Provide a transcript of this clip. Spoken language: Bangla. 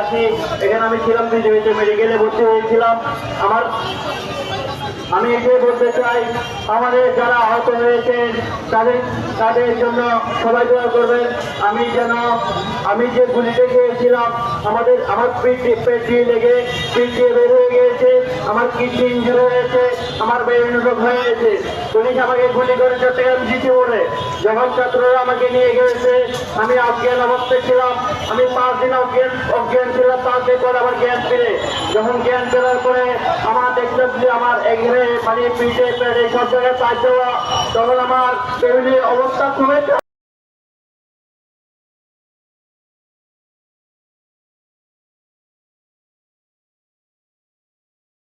আসি। এখানে আমি ছিলাম বিজেপিতে মেডিকেলে ভর্তি হয়েছিলাম। আমার আমি এটাই বলতে চাই, আমাদের যারা আহত হয়েছেন, তাদের তাদের জন্য সবাই দোয়া করবেন। আমি যেন, আমি যে গুলিতে গিয়েছিলাম, আমাদের, আমার পিঠ পেট দিয়ে লেগে, পিঠ দিয়ে বের হয়ে গিয়েছে, আমার কিডনি ইঞ্জুরি হয়েছে, আমার ব্রেন রোগ হয়ে গেছে। পুলিশ আমাকে গুলি করে চট্টগ্রাম জিতে ওরে যখন ছাত্ররা আমাকে নিয়ে গেছে আমি অজ্ঞান অবস্থায় ছিলাম। আমি পাঁচ দিন অজ্ঞান অজ্ঞান ছিলাম, পাঁচ দিন পর আমার জ্ঞান ফিরে। যখন জ্ঞান ফেরার পরে আমার এখানে মানে পিঠে পেটে সব জায়গায় পাশ দেওয়া তখন আমার ফ্যামিলির অবস্থা খুবই